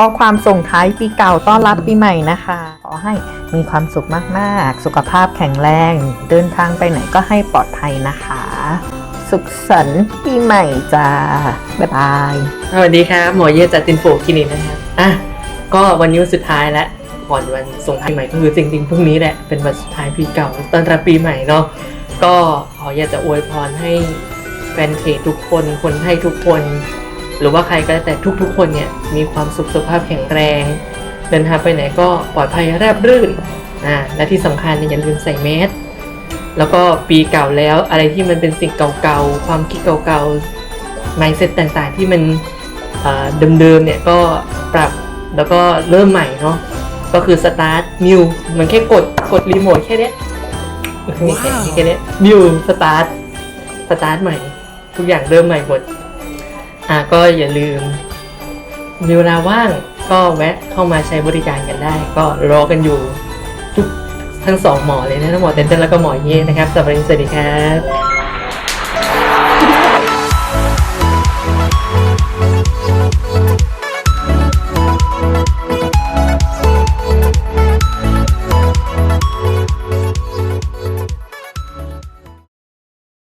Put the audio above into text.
ข้อความส่งท้ายปีเก่าต้อนรับปีใหม่นะคะ ขอให้มีความสุขมากๆ สุขภาพแข็งแรง เดินทางไปไหนก็ให้ปลอดภัยนะคะ สุขสันต์ปีใหม่จ้า บ๊ายบาย สวัสดีครับ หมอเย่จากตินโฟคลินิกนะครับอะก็วันนี้วันสุดท้ายแล้วก่อนวันส่งท้ายใหม่ก็คือจริงๆพรุ่งนี้แหละเป็นวันสุดท้ายปีเก่าต้อนรับปีใหม่เนาะก็ขออยากจะอวยพรให้แฟนเพจทุกคนคนไทยทุกคน หรือว่าใครก็แล้วแต่ทุกๆ คนเนี่ยมีความสุขสุขภาพแข็งแรง เดินทางไปไหนก็ปลอดภัยราบรื่นอ่าและที่สำคัญเนี่ยอย่าลืมใส่แมสแล้วก็ปีเก่าแล้วอะไรที่มันเป็นสิ่งเก่าๆ ความคิดเก่าๆ mindset ต่างๆ ที่มันเอ่อเดิมๆเนี่ยก็ปรับแล้วก็เริ่มใหม่เนาะก็คือ start new มันแค่กดกดรีโมทแค่เนี้ยแค่แค่เนี้ย new start start ใหม่ ทุกอย่างเริ่มใหม่หมด อะก็อย่าลืม มีเวลาว่างก็แวะเข้ามาใช้บริการกันได้ ก็รอกันอยู่ทุกทั้งสองหมอเลยนะทั้งหมอเต็นเต้นแล้วก็หมอเย่นะครับสวัสดีครับ